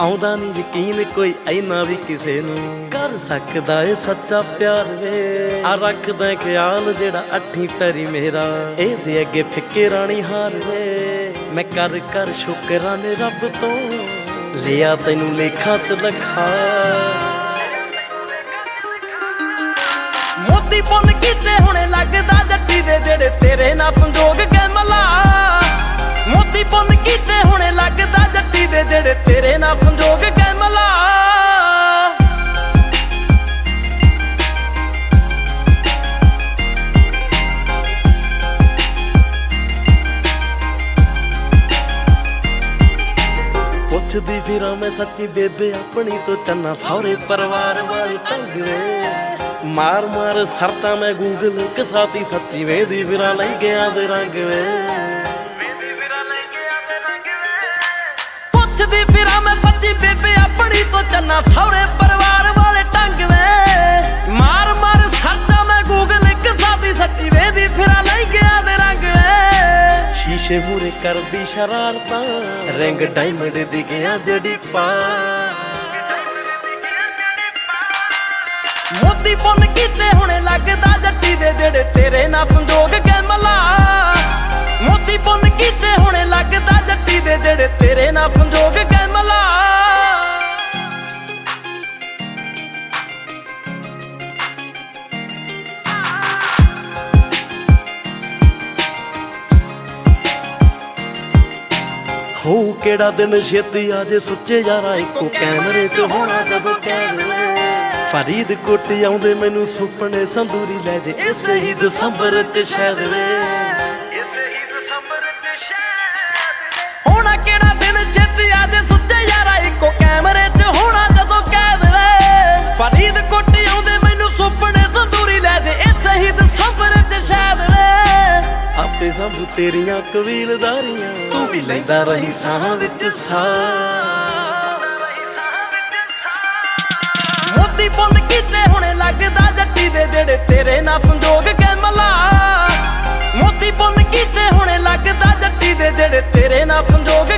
ਆਉਂਦਾ ਨਹੀਂ ਯਕੀਨ ਕੋਈ ਐਨਾ ਵੀ ਕਿਸੇ ਨੂੰ। ਕਰ ਸਕਦਾ ਏ ਸੱਚਾ ਪਿਆਰ ਵੇ। ਆ ਰੱਖਦਾ ਖਿਆਲ ਜਿਹੜਾ ਅੱਠੀ ਪੈਰੀ ਮੇਰਾ। ਇਹਦੇ ਅੱਗੇ ਫਿੱਕੇ ਰਾਣੀ ਹਾਰ ਵੇ। ਮੈਂ ਕਰ ਕਰ ਸ਼ੁਕਰਾਨੇ ਰੱਬ ਤੋਂ। ਲਿਆ ਤੈਨੂੰ ਲੇਖਾਂ ਚ ਲਖਾ। ਮੋਤੀ ਪੁੰਨ ਕੀਤੇ ਹੁਣੇ ਲੱਗਦਾ ਜੱਟੀ ਦੇ ਜਿਹੜੇ ਤੇਰੇ ਨਾਲ ਸੰਜੋਗ ਗਏ ਮਲਾ। ਮੋਤੀ ਪੁੰਨ ਕੀਤੇ ਹੁਣੇ ਲੱਗਦਾ ਜੱਟੀ ਦੇ ਜਿਹੜੇ ਤੇਰੇ ਨਾਲ ਸੰਜੋਗ ਗਏ ਮਲਾ ਪੁੱਛਦੀ ਫਿਰਾਂ ਮੈਂ ਸੱਚੀ ਬੇਬੇ ਆਪਣੀ ਤੋਂ ਚੰਨਾ ਸਹੁਰੇ ਪਰਿਵਾਰ ਵਾਲੀ ਟੰਗਵੇ ਮਾਰ ਮਾਰ ਸਰਚਾਂ ਮੈਂ ਗੂਗਲ ਕਸਾਤੀ ਸੱਚੀ ਵੇ ਦੀ ਫਿਰਾਂ ਲਈ ਗਿਆ ਦੇ ਰੰਗ ਵੇ ਪੁੱਛਦੀ ਫਿਰਾਂ ਮੈਂ ਸੱਚੀ ਬੇਬੇ ਆਪਣੀ ਤੋਂ ਚੰਨਾ। ਸਹੁਰੇ ਪਰਿਵਾਰ ਵਾਲੇ ਟੰਗਵੇ ਮਾਰ ਮਾਰ ਸਰਚਾਂ ਮੈਂ ਗੂਗਲ ਕਸਾਤੀ ਸੱਚੀ ਵੇਦੀ ਫਿਰਾਂ ਲੈ ਗਿਆ ਦੇ ਰੰਗ ਵੇ। ਸ਼ੀਸ਼ੇ ਮੂਰੇ ਕਰਦੀ ਸ਼ਰਾਰਤਾਂ, ਰਿੰਗ ਡਾਇਮੰਡ ਦੀ ਗਿਆ ਜੜੀ ਪਾ। ਮੋਤੀ ਪੁੰਨ ਕੀਤੇ ਹੁਣੇ ਲੱਗਦਾ ਜੱਟੀ ਦੇ ਜਿਹੜੇ ਤੇਰੇ ਨਾਲ ਸੰਜੋਗ ਹੋ ਕਿਹੜਾ ਦਿਨ ਛੇਤੀ ਆ ਜੇ ਸੁੱਚੇ ਯਾਰਾ ਇੱਕੋ ਕੈਮਰੇ 'ਚ ਹੋਣਾ ਜਦੋਂ ਕੈਦ ਵੇ ਫਰੀਦਕੋਟ ਆਉਂਦੇ ਮੈਨੂੰ ਸੁਪਨੇ ਸੰਦੂਰੀ ਲੈ ਜੇ ਇਸ ਹੀ ਦਸੰਬਰ 'ਚ ਸ਼ਾਇਦ ਵੇ ਹੋਣਾ ਕਿਹੜਾ ਦਿਨ ਛੇਤੀ ਆ ਜੇ ਸੁੱਚੇ ਯਾਰਾ ਇੱਕੋ ਕੈਮਰੇ 'ਚ ਹੋਣਾ ਜਦੋਂ ਕੈਦ ਵੇ ਫਰੀਦਕੋਟ ਆਪੇ ਸਭ ਤੇਰੀਆਂ ਕਬੀਲਦਾਰੀਆਂ। ਤੂੰ ਵੀ ਲੈਂਦਾ ਰਹੀ ਸਾਹਾਂ ਵਿੱਚ ਸਾਹ। ਮੋਤੀ ਪੁੰਨ ਕੀਤੇ ਹੁਣੇ ਲੱਗਦਾ ਜੱਟੀ ਦੇ ਜਿਹੜੇ ਤੇਰੇ ਨਾਲ ਸੰਜੋਗ ਕੇ ਮਲਾ। ਮੋਤੀ ਪੁੰਨ ਕੀਤੇ ਹੁਣੇ ਲੱਗਦਾ ਜੱਟੀ ਦੇ ਜਿਹੜੇ ਤੇਰੇ ਨਾਲ ਸੰਜੋਗ